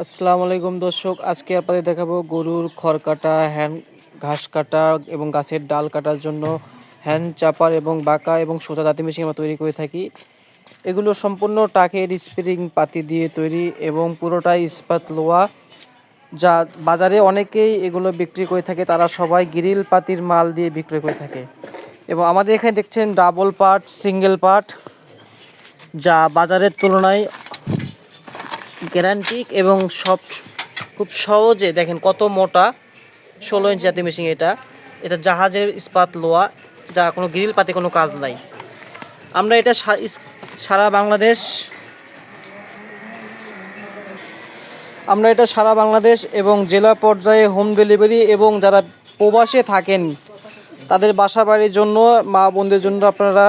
আসসালামু আলাইকুম দর্শক, আজকে আপনাদের দেখাবো গরুর খড় কাটা হ্যান্ড ঘাস কাটা এবং গাছের ডাল কাটার জন্য হ্যান্ড চাপার এবং বাঁকা এবং সোজা দাঁতি মেশিন আমরা তৈরি করে থাকি। এগুলো সম্পূর্ণ টাকের স্প্রিং পাতি দিয়ে তৈরি এবং পুরোটাই ইস্পাত লোয়া যা বাজারে অনেকেই এগুলো বিক্রি করে থাকে, তারা সবাই গ্রিল পাতির মাল দিয়ে বিক্রি করে থাকে। এবং আমাদের এখানে দেখছেন ডাবল পার্ট সিঙ্গেল পার্ট যা বাজারের তুলনায় গ্যারান্টিক এবং সব খুব সহজে দেখেন কত মোটা ষোলো ইঞ্চি জাতীয় মেশিন এটা। এটা জাহাজের ইস্পাত লোয়া, যা কোনো গ্রিল পাতে কোনো কাজ নাই। আমরা এটা সারা বাংলাদেশ আমরা এটা সারা বাংলাদেশ এবং জেলা পর্যায়ে হোম ডেলিভারি এবং যারা প্রবাসে থাকেন, তাদের বাসা বাড়ির জন্য, মা বোনদের জন্য আপনারা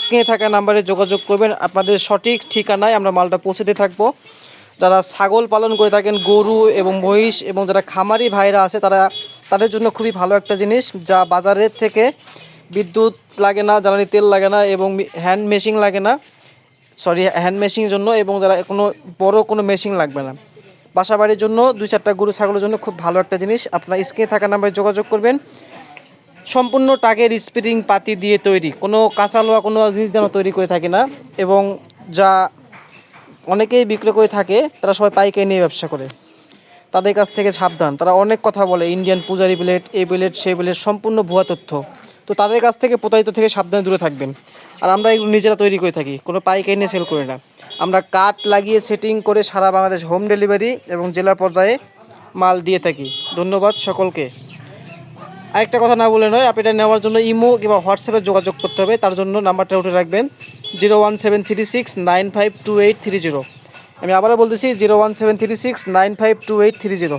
স্ক্রিনে থাকা নাম্বারে যোগাযোগ করবেন। আপনাদের সঠিক ঠিকানায় আমরা মালটা পৌঁছে দিয়ে থাকব। যারা ছাগল পালন করে থাকেন, গরু এবং মহিষ এবং যারা খামারি ভাইরা আছে, তারা তাদের জন্য খুবই ভালো একটা জিনিস যা বাজারের থেকে বিদ্যুৎ লাগে না, জ্বালানি তেল লাগে না এবং হ্যান্ড মেশিন লাগে না। সরি, হ্যান্ড মেশিনের জন্য এবং যারা কোনো বড় কোনো মেশিন লাগবে না। বাসা বাড়ির জন্য দুই চারটা গরু ছাগলের জন্য খুব ভালো একটা জিনিস। আপনার স্ক্রিনে থাকা নাম্বারে যোগাযোগ করবেন। সম্পূর্ণ টাকের স্প্রিং পাতি দিয়ে তৈরি। কোনো কাঁচা লোহা, কোনো জিনিস যেন তৈরি করে থাকে না এবং যা অনেকেই বিক্রি করে থাকে, তারা সবাই পাইকারি নিয়ে ব্যবসা করে। তাদের কাছ থেকে সাবধান। তারা অনেক কথা বলে, ইন্ডিয়ান পূজারি প্লেট এই প্লেট সেই প্লেট সম্পূর্ণ ভুয়া তথ্য। তো তাদের কাছ থেকে, প্রতারিত থেকে সাবধানে দূরে থাকবেন। আর আমরা এগুলো নিজেরা তৈরি করে থাকি, কোনো পাইকারি নিয়ে সেল করি না। আমরা কাঠ লাগিয়ে সেটিং করে সারা বাংলাদেশ হোম ডেলিভারি এবং জেলা পর্যায়ে মাল দিয়ে থাকি। ধন্যবাদ সকলকে। আরেকটা কথা না বলে নয়, আপনি এটা নেওয়ার জন্য ইমো কিংবা হোয়াটসঅ্যাপে যোগাযোগ করতে হবে, তার জন্য নাম্বারটা উঠে রাখবেন। Zero one seven three six nine five two eight three zero. আমি আবারও বলতেছি zero one seven three six nine five two eight three zero.